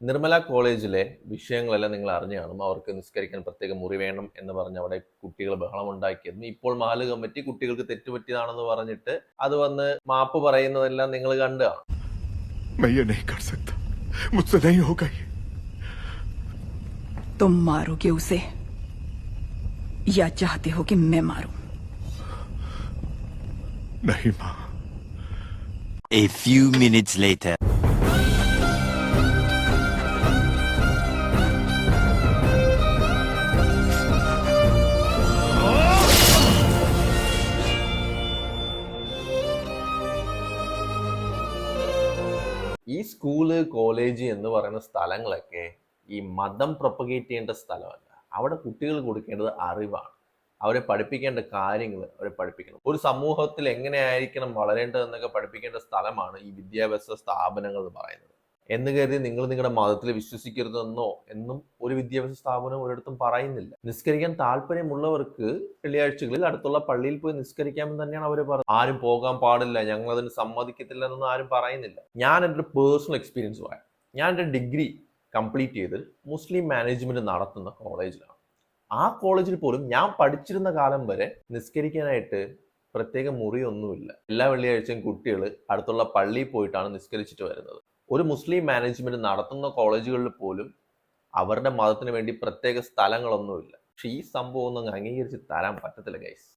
നിർമ്മല കോളേജിലെ വിഷയങ്ങളെല്ലാം നിങ്ങൾ അറിഞ്ഞു കാണും അവർക്ക് നിസ്കരിക്കാൻ പ്രത്യേക മുറി വേണം എന്ന് പറഞ്ഞ് അവിടെ കുട്ടികൾ ബഹളം ഉണ്ടാക്കിയതും ഇപ്പോൾ മാല് കമ്മിറ്റി കുട്ടികൾക്ക് തെറ്റുപറ്റിയതാണെന്ന് പറഞ്ഞിട്ട് അത് വന്ന് മാപ്പ് പറയുന്നതെല്ലാം നിങ്ങൾ കണ്ടു കാണും मैं ये नहीं कर सकता मुझसे नहीं होगा ये तुम मारोगे उसे या चाहते हो कि मैं मारूं नहीं माँ A few minutes later. ഈ സ്കൂൾ കോളേജ് എന്ന് പറയുന്ന സ്ഥലങ്ങളൊക്കെ ഈ മതം പ്രൊപ്പഗേറ്റ് ചെയ്യേണ്ട സ്ഥലമല്ല. അവിടെ കുട്ടികൾ കൊടുക്കേണ്ടത് അറിവാണ്. അവരെ പഠിപ്പിക്കേണ്ട കാര്യങ്ങൾ അവരെ പഠിപ്പിക്കണം. ഒരു സമൂഹത്തിൽ എങ്ങനെയായിരിക്കണം വളരേണ്ടതെന്നൊക്കെ പഠിപ്പിക്കേണ്ട സ്ഥലമാണ് ഈ വിദ്യാഭ്യാസ സ്ഥാപനങ്ങൾ എന്ന് പറയുന്നത്. എന്ന് കരുതി നിങ്ങൾ നിങ്ങളുടെ മതത്തിൽ വിശ്വസിക്കരുതെന്നോ എന്നും ഒരു വിദ്യാഭ്യാസ സ്ഥാപനം ഒരിടത്തും പറയുന്നില്ല. നിസ്കരിക്കാൻ താല്പര്യമുള്ളവർക്ക് വെള്ളിയാഴ്ചകളിൽ അടുത്തുള്ള പള്ളിയിൽ പോയി നിസ്കരിക്കാമെന്ന് തന്നെയാണ് അവർ പറഞ്ഞത്. ആരും പോകാൻ പാടില്ല ഞങ്ങൾ അതിന് സമ്മതിക്കത്തില്ല എന്നൊന്നും ആരും പറയുന്നില്ല. ഞാൻ എന്റെ ഒരു പേഴ്സണൽ എക്സ്പീരിയൻസ് പറയാം. ഞാൻ എന്റെ ഡിഗ്രി കംപ്ലീറ്റ് ചെയ്ത് മുസ്ലിം മാനേജ്മെന്റ് നടത്തുന്ന കോളേജിലാണ്. ആ കോളേജിൽ പോലും ഞാൻ പഠിച്ചിരുന്ന കാലം വരെ നിസ്കരിക്കാനായിട്ട് പ്രത്യേക മുറിയൊന്നുമില്ല. എല്ലാ വെള്ളിയാഴ്ചയും കുട്ടികൾ അടുത്തുള്ള പള്ളിയിൽ പോയിട്ടാണ് നിസ്കരിച്ചിട്ട് വരുന്നത്. ഒരു മുസ്ലിം മാനേജ്മെന്റ് നടത്തുന്ന കോളേജുകളിൽ പോലും അവരുടെ മതത്തിന് വേണ്ടി പ്രത്യേക സ്ഥലങ്ങളൊന്നുമില്ല. പക്ഷെ ഈ സംഭവം ഒന്നും അംഗീകരിച്ച് തരാൻ പറ്റത്തില്ല ഗൈസ്